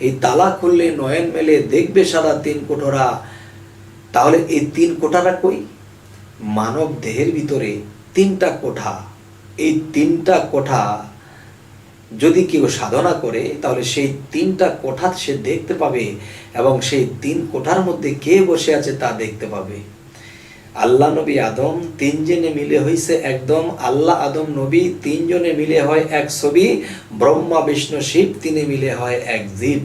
এই তালা খুললে, নয়ন মেলে, দেখবে সারা তিন কোঠরা। তাহলে এই তিন কোঠারা কই? মানব দেহের ভিতরে তিনটা কোঠা। এই তিনটা কোঠা যদি কেউ সাধনা করে, তাহলে সেই তিনটা কোঠা সে দেখতে পাবে এবং সেই তিন কোঠার মধ্যে কে বসে আছে তা দেখতে পাবে। আল্লাহ নবী আদম তিনজনে মিলে হইছে একদম আল্লাহ আদম নবী তিনজনে মিলে হয় এক ছবি, ব্রহ্মা, বিষ্ণু, শিব, তিনি মিলে হয় এক জীব।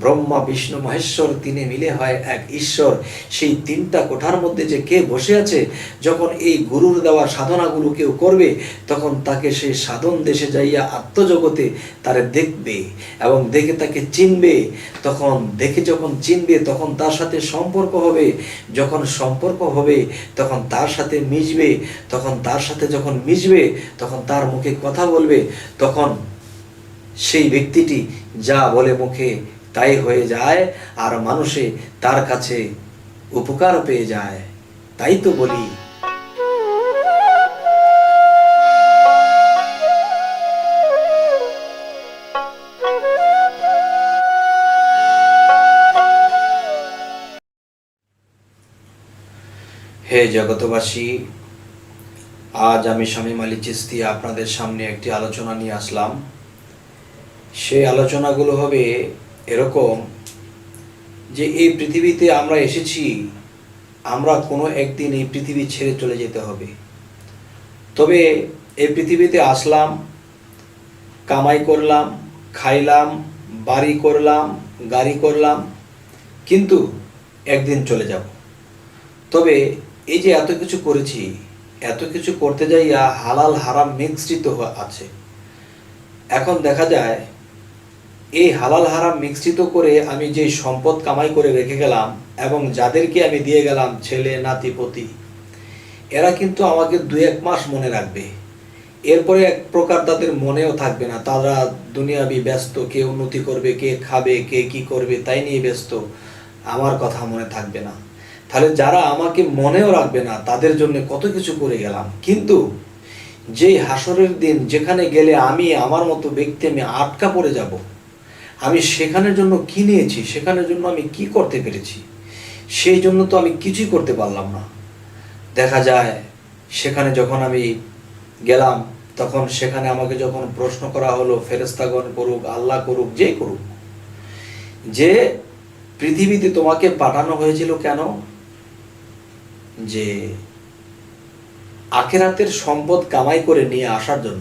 ব্রহ্মা, বিষ্ণু, মহেশ্বর তিনে মিলে হয় এক ঈশ্বর। সেই তিনটা কোঠার মধ্যে যে কে বসে আছে, যখন এই গুরুর দেওয়া সাধনাগুলো কেউ করবে, তখন তাকে সেই সাধন দেশে যাইয়া আত্মজগতে তারে দেখবে এবং দেখে তাকে চিনবে। তখন দেখে যখন চিনবে, তখন তার সাথে সম্পর্ক হবে। যখন সম্পর্ক হবে, তখন তার সাথে মিশবে। তখন তার সাথে যখন মিশবে, তখন তার মুখে কথা বলবে। তখন সেই ব্যক্তিটি যা বলে মুখে তাই হয়ে যায় আর মানুষে তার কাছে উপকার পেয়ে যায়। তাই তো বলি। হে জগতবাসী আজ আমি স্বামী মালি চিস্তি আপনাদের সামনে একটি আলোচনা নিয়ে আসলাম। সেই আলোচনাগুলো হবে এরকম যে এই পৃথিবীতে আমরা এসেছি, আমরা কোনো একদিন এই পৃথিবী ছেড়ে চলে যেতে হবে। তবে এই পৃথিবীতে আসলাম, কামাই করলাম, খাইলাম, বাড়ি করলাম, গাড়ি করলাম, কিন্তু একদিন চলে যাব। তবে এই যে এত কিছু করেছি, এত কিছু করতে যাইয়া হালাল হারাম মিশ্রিত আছে। এখন দেখা যায় এই হালাল হারাম মিশ্রিত করে আমি যে সম্পদ কামাই করে রেখে গেলাম এবং যাদেরকে আমি দিয়ে গেলাম, ছেলে, নাতি, পতি, এরা কিন্তু আমাকে দু এক মাস মনে রাখবে। এরপরে এক প্রকার তাদের মনেও থাকবে না। তারা দুনিয়াবি ব্যস্ত, কে উন্নতি করবে, কে খাবে, কে কি করবে, তাই নিয়ে ব্যস্ত। আমার কথা মনে থাকবে না। তাহলে যারা আমাকে মনেও রাখবে না, তাদের জন্য কত কিছু করে গেলাম। কিন্তু যেই হাসরের দিন যেখানে গেলে আমি, আমার মতো ব্যক্তি আমি আটকা পড়ে যাব আমি সেখানের জন্য কি নিয়েছি? সেখানের জন্য আমি কি করতে পেরেছি? সেই জন্য তো আমি কিছুই করতে পারলাম না। দেখা যায়, সেখানে যখন আমি গেলাম, তখন সেখানে আমাকে যখন প্রশ্ন করা হলো ফেরেস্তাগণ করুক, আল্লাহ করুক, যে করুক, যে পৃথিবীতে তোমাকে পাঠানো হয়েছিল কেন? যে আখেরাতের সম্পদ কামাই করে নিয়ে আসার জন্য।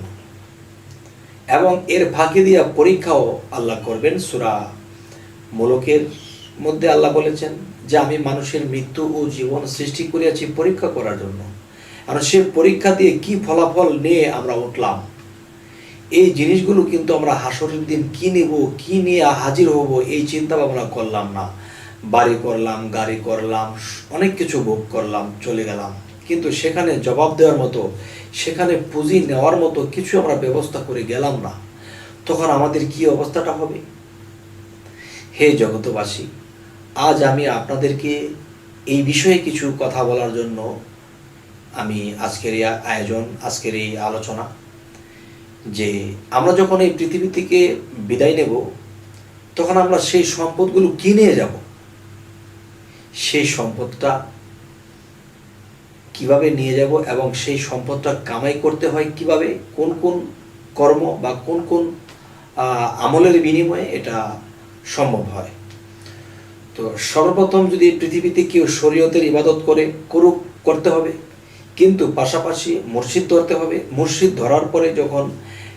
এবং এর ফাঁকি দিয়া পরীক্ষাও আল্লাহ করবেন, সুরা মোলকের মধ্যে আল্লাহ বলেছেন যে আমি মানুষের মৃত্যু ও জীবন সৃষ্টি করিয়াছি পরীক্ষা করার জন্য। আর সে পরীক্ষা দিয়ে কি ফলাফল নিয়ে আমরা উঠলাম? এই জিনিসগুলো কিন্তু আমরা হাসরের দিন কি নেব, কি নিয়ে হাজির হব, এই চিন্তা ভাবনা করলাম না। বাড়ি করলাম, গাড়ি করলাম, অনেক কিছু ভোগ করলাম, চলে গেলাম। কিন্তু সেখানে জবাব দেওয়ার মতো, সেখানে পুঁজি নেওয়ার মতো কিছু আমরা ব্যবস্থা করে গেলাম না। তখন আমাদের কি অবস্থাটা হবে? হে জগতবাসী আজ আমি আপনাদেরকে এই বিষয়ে কিছু কথা বলার জন্য আমি আজকের এই আয়োজন, আজকের এই আলোচনা, যে আমরা যখন এই পৃথিবী থেকে বিদায় নেব, তখন আমরা সেই সম্পদগুলো কিনে যাব। সেই সম্পদটা কীভাবে নিয়ে যাব এবং সেই সম্পদটা কামাই করতে হয় কীভাবে, কোন কোন কর্ম বা কোন কোন আমলের বিনিময়ে এটা সম্ভব হয়। তো সর্বপ্রথম যদি পৃথিবীতে কেউ শরীয়তের ইবাদত করে, করুক, করতে হবে। কিন্তু পাশাপাশি মসজিদ ধরতে হবে। মসজিদ ধরার পরে যখন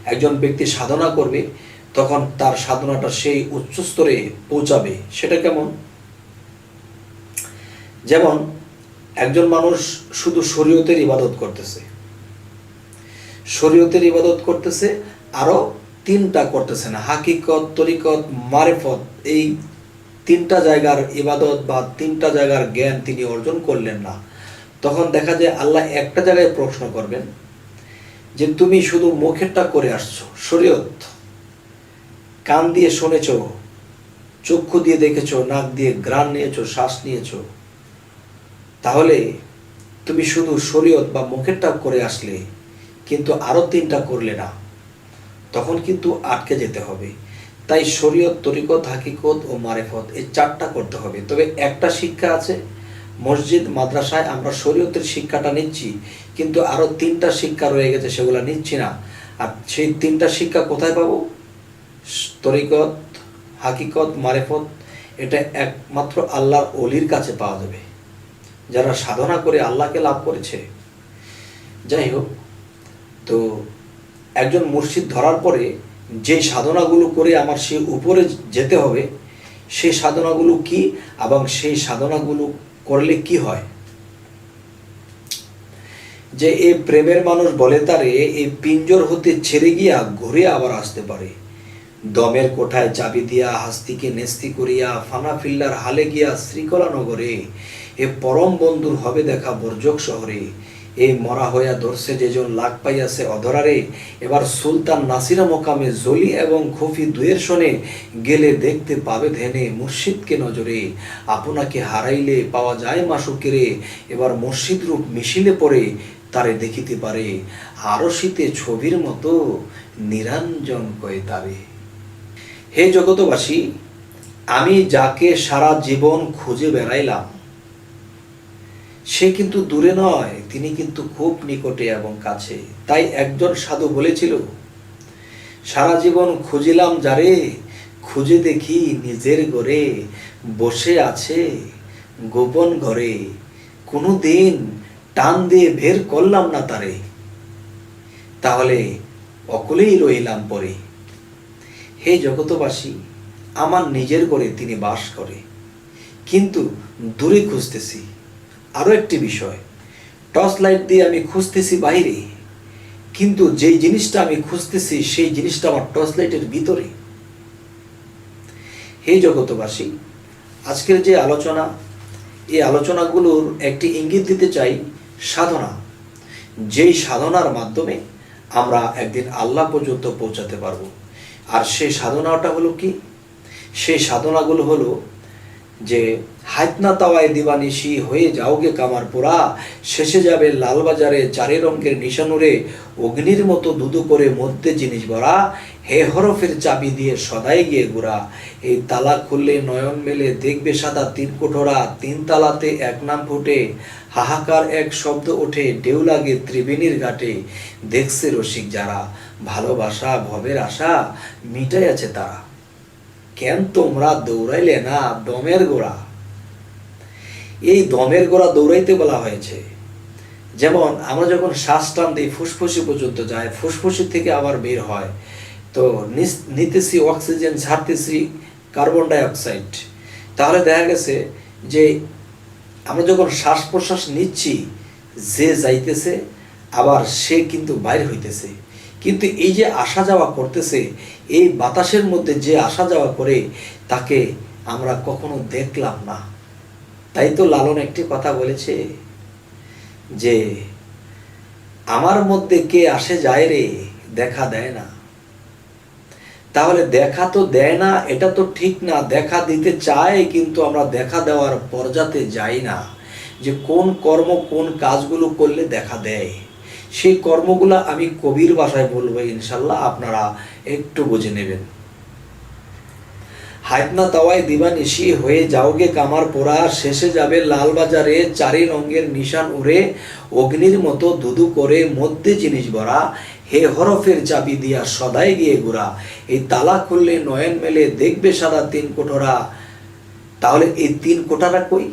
একজন ব্যক্তি সাধনা করবে, তখন তার সাধনাটা সেই উচ্চস্তরে পৌঁছাবে। সেটা কেমন? যেমন একজন মানুষ শুধু শরীয়তের ইবাদত করতেছে। শরীয়তের ইবাদত করতেছে, আরও তিনটা করতেছে না। হাকিকত, তরিকত, মারেফত, এই তিনটা জায়গার ইবাদত বা তিনটা জায়গার জ্ঞান তিনি অর্জন করলেন না। তখন দেখা যায় আল্লাহ একটা জায়গায় প্রশ্ন করবেন যে, তুমি শুধু মুখেরটা করে আসছো, শরীয়ত? কান দিয়ে শুনেছ, চক্ষু দিয়ে দেখেছ, নাক দিয়ে গ্রাণ নিয়েছো, শ্বাস নিয়েছো তাহলে তুমি শুধু শরীয়ত বা মুখেরটা করে আসলে, কিন্তু আরও তিনটা করলে না। তখন কিন্তু আটকে যেতে হবে। তাই শরীয়ত, তরিকত, হাকিকত ও মারেফত এই চারটা করতে হবে। তবে একটা শিক্ষা আছে, মসজিদ, মাদ্রাসায় আমরা শরীয়তের শিক্ষাটা নিচ্ছি, কিন্তু আরও তিনটা শিক্ষা রয়ে গেছে সেগুলো নিচ্ছি না। আর সেই তিনটা শিক্ষা কোথায় পাবো? তরিকত, হাকিকত, মারেফত, এটা একমাত্র আল্লাহর অলির কাছে পাওয়া যাবে। যারা সাধনা করে আল্লাহকে লাভ করেছে। যাই হোক, তো একজন মুর্শিদ ধরার পরে যে সাধনাগুলো করে আমার সে উপরে যেতে হবে সেই সাধনাগুলো কি এবং সেই সাধনাগুলো করলে কি হয়? যে এই প্রেমের মানুষ বলে তারে এই পিঞ্জর হতে ছেড়ে গিয়া ঘুরে আবার আসতে পারে। দমের কোঠায় চাবি দিয়া, হাস্তিকে নেস্তি করিয়া, ফানা ফিল্লার হালে গিয়া শ্রীকলা নগরে এ পরম বন্ধুর হবে দেখা বর্জক শহরে। এই মরা হইয়া ধরছে যেজন লাগ পাইয়াছে অধরারে। এবার সুলতান নাসিরা মোকামে জলি এবং খফি দুয়ের শোনে গেলে দেখতে পাবে ধেনে মুর্শিদকে নজরে। আপনাকে হারাইলে পাওয়া যায় মাসুকেরে। এবার মুর্শিদ রূপ মিশিলে পরে তারে দেখিতে পারে। আরও শীতে ছবির মতো নিরঞ্জন কয়ে তারে। হে জগতবাসী আমি যাকে সারা জীবন খুঁজে বেড়াইলাম সে কিন্তু দূরে নয়, তিনি কিন্তু খুব নিকটে এবং কাছে। তাই একজন সাধু বলেছিল, সারা জীবন খুঁজিলাম যারে, খুঁজে দেখি নিজের ঘরে বসে আছে গোপন ঘরে। কোনো দিন টান দিয়ে বের করলাম না তারে। তাহলে অকলেই রইলাম পরে। হে জগতবাসী আমার নিজের ঘরে তিনি বাস করে। কিন্তু দূরে খুঁজতেছি। আরও একটি বিষয়। টর্চ লাইট দিয়ে আমি খুঁজতেছি বাইরে, কিন্তু যেই জিনিসটা আমি খুঁজতেছি সেই জিনিসটা আমার টর্চ লাইটের ভিতরে। হে জগতবাসী আজকের যে আলোচনা এই আলোচনাগুলোর একটি ইঙ্গিত দিতে চাই সাধনা। যেই সাধনার মাধ্যমে আমরা একদিন আল্লাহ পর্যন্ত পৌঁছাতে পারব। আর সেই সাধনাটা হলো কি? সেই সাধনাগুলো হলো যে হাতনা তাওয়ায় দিবানি দিবানিশি হয়ে যাওগে কামার পোড়া শেষে যাবে লালবাজারে চারে রঙের নিশানুরে, অগ্নির মতো দুদু করে মধ্যে জিনিস ভরা, হে হরফের চাবি দিয়ে সদাই গিয়ে ঘোরা। এই তালা খুললে নয়ন মেলে, দেখবে সাদা তিন কোঠরা, তিন তালাতে এক নাম ফুটে। হাহাকার এক শব্দ ওঠে, ঢেউ লাগে ত্রিবেণীর ঘাটে। দেখছে রসিক যারা, ভালোবাসা, ভবের আশা, মিটাই আছে তারা। কেন তোমরা দৌড়াইলে না দমের গোড়া? এই দমের গোড়া দৌড়াইতে বলা হয়েছে। যেমন আমরা যখন শ্বাস টান দিই, ফুসফুসি পর্যন্ত যায়, ফুসফুসি থেকে আবার বের হয়, তো নিতেছি অক্সিজেন, ছাড়তেছি কার্বন ডাই অক্সাইড তাহলে দেখা গেছে যে আমরা যখন শ্বাস প্রশ্বাস নিচ্ছি, যে যাইতেছে, আবার সে কিন্তু বাইর হইতেছে। কিন্তু এই যে আসা যাওয়া করতেছে, এই বাতাসের মধ্যে যে আসা যাওয়া করে, তাকে আমরা কখনো দেখলাম না। তাই তো লালন একটি কথা বলেছে যে, আমার মধ্যে কে আসে যায় রে, দেখা দেয় না। তাহলে দেখা তো দেয় না, এটা তো ঠিক না। দেখা দিতে চায়, কিন্তু আমরা দেখা দেওয়ার পর্যাতে যাই না যে কোন কর্ম কোন কাজগুলো করলে দেখা দেয়। সেই কর্মগুলো আমি কবির ভাষায় বলব ইনশাল্লাহ আপনারা একটু বুঝে নেবেন। হাইতনা তাওয়ায় দিবানিশি হয়ে যাওগে কামার পোড়া, শেষে যাবে লালবাজারে চারি রঙের নিশান উড়ে, অগ্নির মতো দুদু করে মধ্যে জিনিস ভরা, হে হরফের চাবি দিয়া সদাই গিয়ে ঘোরা। এই তালা খুললে নয়ন মেলে, দেখবে সাদা তিন কোঠরা। তাহলে এই তিন কোঠারা কই?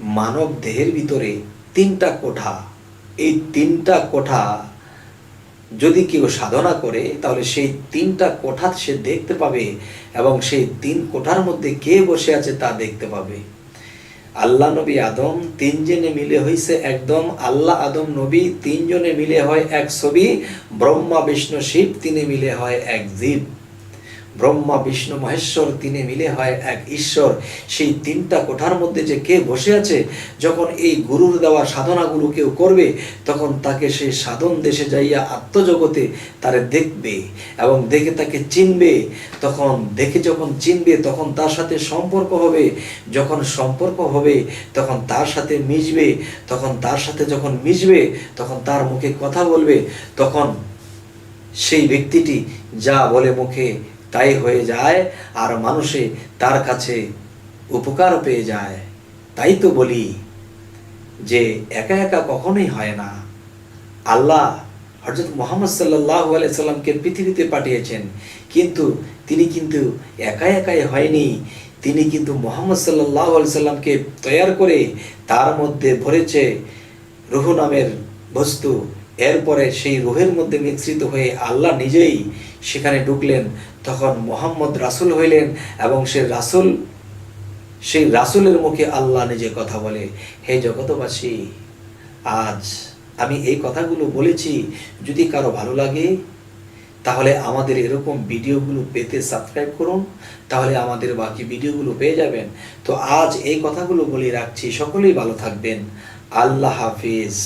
মানব দেহের ভিতরে তিনটা কোঠা। এই তিনটা কোঠা যদি কেউ সাধনা করে, তাহলে সেই তিনটা কোঠা সে দেখতে পাবে এবং সেই তিন কোঠার মধ্যে কে বসে আছে তা দেখতে পাবে। আল্লাহ নবী আদম তিনজনে মিলে হইছে একদম আল্লাহ আদম নবী তিনজনে মিলে হয় এক ছবি, ব্রহ্মা, বিষ্ণু, শিব, তিনি মিলে হয় এক জীব। ব্রহ্মা, বিষ্ণু, মহেশ্বর তিনি মিলে হয় এক ঈশ্বর। সেই তিনটা কোঠার মধ্যে যে কে বসে আছে, যখন এই গুরুর দেওয়া সাধনাগুলো কেউ করবে, তখন তাকে সেই সাধন দেশে যাইয়া আত্মজগতে তারে দেখবে এবং দেখে তাকে চিনবে। তখন দেখে যখন চিনবে, তখন তার সাথে সম্পর্ক হবে। যখন সম্পর্ক হবে, তখন তার সাথে মিশবে। তখন তার সাথে যখন মিশবে, তখন তার মুখে কথা বলবে। তখন সেই ব্যক্তিটি যা বলে মুখে তাই হয়ে যায় আর মানুষে তার কাছে উপকার পেয়ে যায়। তাই তো বলি যে একা একা কখনোই হয় না। আল্লাহ হজরত মোহাম্মদ সাল্লাহ সাল্লামকে পৃথিবীতে পাঠিয়েছেন। কিন্তু তিনি কিন্তু একা একাই হয়নি। তিনি কিন্তু মোহাম্মদ সাল্লাহ সাল্লামকে তৈয়ার করে তার মধ্যে ভরেছে রুহু নামের বস্তু। এরপরে সেই রুহের মধ্যে মিশ্রিত হয়ে আল্লাহ নিজেই সেখানে ঢুকলেন। তখন মোহাম্মদ রাসুল হইলেন এবং সে রাসুল, সেই রাসুলের মুখে আল্লাহ নিজে কথা বলে, হে জগতবাসী আজ আমি এই কথাগুলো বলেছি, যদি কারও ভালো লাগে, তাহলে আমাদের এরকম ভিডিওগুলো পেতে সাবস্ক্রাইব করুন, তাহলে আমাদের বাকি ভিডিওগুলো পেয়ে যাবেন। তো আজ এই কথাগুলো বলে রাখছি। সকলেই ভালো থাকবেন। আল্লাহ হাফিজ।